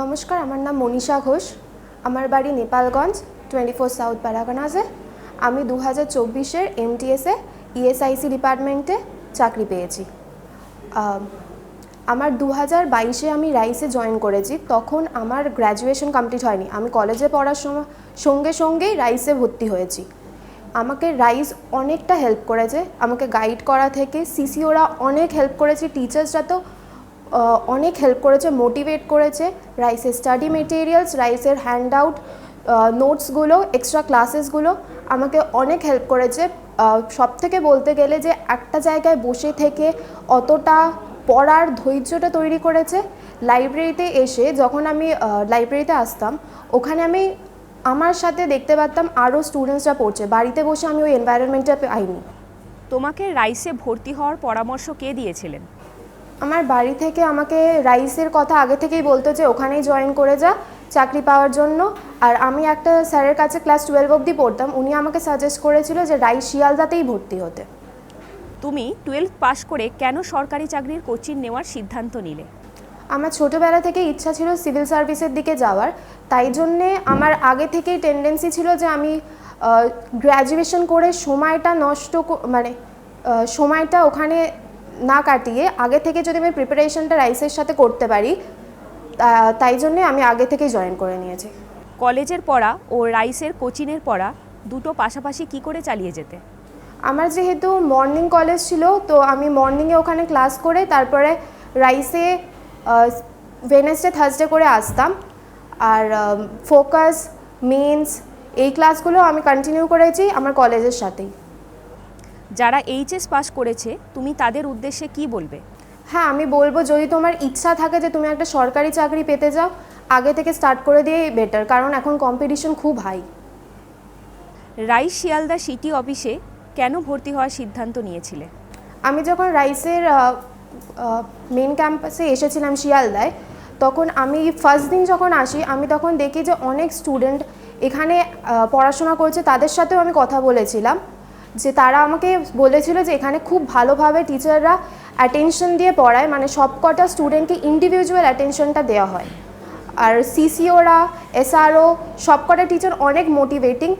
নমস্কার, আমার নাম মনীষা ঘোষ। আমার বাড়ি নেপালগঞ্জ টোয়েন্টি ফোর সাউথ প্যারাগনাজে আমি দু হাজার চব্বিশের এমটিএসে ইএসআইসি ডিপার্টমেন্টে চাকরি পেয়েছি। আমার দু হাজার বাইশে আমি রাইসে জয়েন করেছি। তখন আমার গ্র্যাজুয়েশন কমপ্লিট হয়নি। আমি কলেজে পড়ার সময়, সঙ্গে সঙ্গেই রাইসে ভর্তি হয়েছি। আমাকে রাইস অনেকটা হেল্প করেছে। আমাকে গাইড করা থেকে সিসিওরা অনেক হেল্প করেছে। টিচার্সরা তো অনেক হেল্প করেছে মোটিভেট করেছে রাইসের স্টাডি মেটেরিয়ালস রাইসের হ্যান্ড আউট নোটসগুলো এক্সট্রা ক্লাসেসগুলো আমাকে অনেক হেল্প করেছে। সব থেকে বলতে গেলে যে একটা জায়গায় বসে থেকে অতটা পড়ার ধৈর্যটা তৈরি করেছে। লাইব্রেরিতে এসে যখন আমি লাইব্রেরিতে আসতাম, ওখানে আমি আমার সাথে দেখতে পারতাম আরও স্টুডেন্টসরা পড়ছে। বাড়িতে বসে আমি ওই এনভায়রনমেন্টটা পাইনি। তোমাকে রাইসে ভর্তি হওয়ার পরামর্শ কে দিয়েছিলেন? আমার বাড়ি থেকে আমাকে রাইসের কথা আগে থেকেই বলতো যে ওখানেই জয়েন করে যা চাকরি পাওয়ার জন্য। আর আমি একটা স্যারের কাছে ক্লাস টুয়েলভ অবধি পড়তাম উনি আমাকে সাজেস্ট করেছিল যে রাইস শিয়ালদাতেই ভর্তি হতে। তুমি টুয়েলভ পাশ করে কেন সরকারি চাকরির কোচিং নেওয়ার সিদ্ধান্ত নিলে? আমার ছোটোবেলা থেকে ইচ্ছা ছিল সিভিল সার্ভিসের দিকে যাওয়ার। তাই জন্যে আমার আগে থেকেই টেন্ডেন্সি ছিল যে আমি গ্র্যাজুয়েশন করে সময়টা নষ্ট মানে সময়টা ওখানে না কাটিয়ে আগে থেকে যদি আমি প্রিপারেশনটা রাইসের সাথে করতে পারি তাই জন্যে আমি আগে থেকেই জয়েন করে নিয়েছি। কলেজের পড়া ও রাইসের কোচিংয়ের পড়া দুটো পাশাপাশি কি করে চালিয়ে যেতে? আমার যেহেতু মর্নিং কলেজ ছিল তো আমি মর্নিংয়ে ওখানে ক্লাস করে তারপরে রাইসে ওয়েনেসডে থার্সডে করে আসতাম। আর ফোকাস মেন্স এই ক্লাসগুলো আমি কন্টিনিউ করেছি আমার কলেজের সাথেই। যারা এইচএস পাশ করেছে তুমি তাদের উদ্দেশ্যে কি বলবে? হ্যাঁ আমি বলব যদি তোমার ইচ্ছা থাকে যে তুমি একটা সরকারি চাকরি পেতে যাও আগে থেকে স্টার্ট করে দিয়েই বেটার কারণ এখন কম্পিটিশন খুব হাই রাইস শিয়ালদা সিটি অফিসে কেন ভর্তি হওয়ার সিদ্ধান্ত নিয়েছিলে? আমি যখন রাইসের মেন ক্যাম্পাসে এসেছিলাম শিয়ালদায় তখন আমি ফার্স্ট দিন যখন আসি আমি তখন দেখি যে অনেক স্টুডেন্ট এখানে পড়াশোনা করছে তাদের সাথেও আমি কথা বলেছিলাম। যে তারা আমাকে বলেছিল যে এখানে খুব ভালোভাবে টিচাররা অ্যাটেনশন দিয়ে পড়ায় মানে সবকটা স্টুডেন্টকে ইন্ডিভিজুয়াল অ্যাটেনশনটা দেওয়া হয়। আর সিসিওরা এসআরও সবকটা টিচার অনেক মোটিভেটিং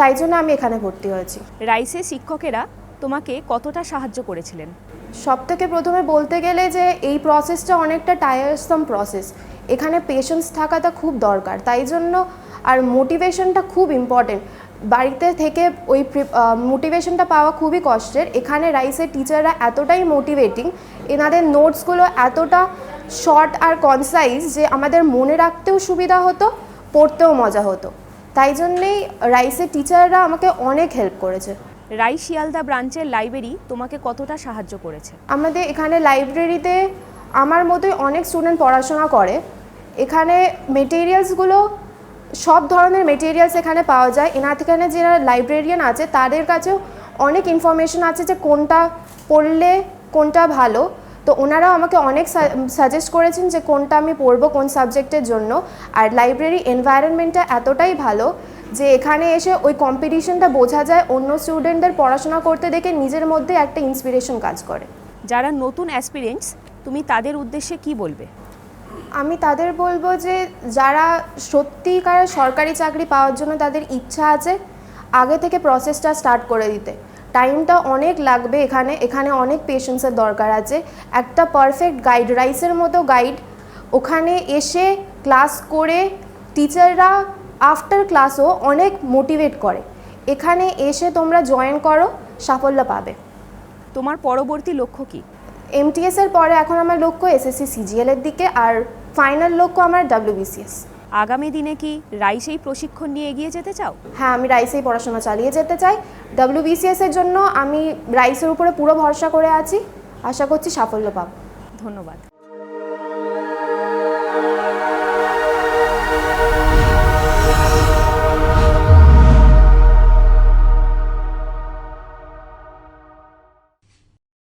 তাই জন্য আমি এখানে ভর্তি হয়েছি। রাইসের শিক্ষকেরা তোমাকে কতটা সাহায্য করেছিলেন? সব থেকে প্রথমে বলতে গেলে যে এই প্রসেসটা অনেকটা টায়ারসাম প্রসেস এখানে পেশেন্স থাকাটা খুব দরকার তাই জন্য আর মোটিভেশনটা খুব ইম্পর্টেন্ট বাড়িতে থেকে ওই মোটিভেশনটা পাওয়া খুবই কষ্টের। এখানে রাইসের টিচাররা এতটাই মোটিভেটিং এনাদের নোটসগুলো এতটা শর্ট আর কনসাইজ যে আমাদের মনে রাখতেও সুবিধা হতো পড়তেও মজা হতো। তাই জন্যেই রাইসের টিচাররা আমাকে অনেক হেল্প করেছে। রাইস শিয়ালদা ব্রাঞ্চের লাইব্রেরি তোমাকে কতটা সাহায্য করেছে? আমাদের এখানে লাইব্রেরিতে আমার মতোই অনেক স্টুডেন্ট পড়াশোনা করে। এখানে মেটেরিয়ালসগুলো সব ধরনের মেটেরিয়ালস এখানে পাওয়া যায়। এখানে যারা লাইব্রেরিয়ান আছে, তাদের কাছেও অনেক ইনফরমেশন আছে যে কোনটা পড়লে কোনটা ভালো। তো ওনারাও আমাকে অনেক সাজেস্ট করেছেন যে কোনটা আমি পড়ব কোন সাবজেক্টের জন্য। আর লাইব্রেরি এনভায়রনমেন্টটা এতটাই ভালো যে এখানে এসে ওই কম্পিটিশনটা বোঝা যায়, অন্য স্টুডেন্টদের পড়াশোনা করতে দেখে নিজের মধ্যে একটা ইন্সপিরেশন কাজ করে। যারা নতুন অ্যাসপিরেন্টস তুমি তাদের উদ্দেশ্যে কি বলবে? আমি তাদের বলব যে যারা সত্যিকার সরকারি চাকরি পাওয়ার জন্য তাদের ইচ্ছা আছে আগে থেকে প্রসেসটা স্টার্ট করে দিতে। টাইমটা অনেক লাগবে এখানে এখানে অনেক পেশেন্সের দরকার আছে। একটা পারফেক্ট গাইড রাইসের মতো গাইড ওখানে এসে ক্লাস করে টিচাররা আফটার ক্লাসও অনেক মোটিভেট করে। এখানে এসে তোমরা জয়েন করো সাফল্য পাবে। তোমার পরবর্তী লক্ষ্য কি? এমটিএস এর পরে এখন আমার লক্ষ্য এসএসসি সিজিএল এর দিকে আর ফাইনাল লক্ষ্য আমার ডাব্লিউবিসিএস আগামী দিনে কি রাইসেই প্রশিক্ষণ নিয়ে এগিয়ে যেতে চাও? হ্যাঁ আমি রাইসেই পড়াশোনা চালিয়ে যেতে চাই। ডাব্লিউবিসিএস এর জন্য আমি রাইসের উপরে পুরো ভরসা করে আছি। আশা করছি সাফল্য পাব। ধন্যবাদ।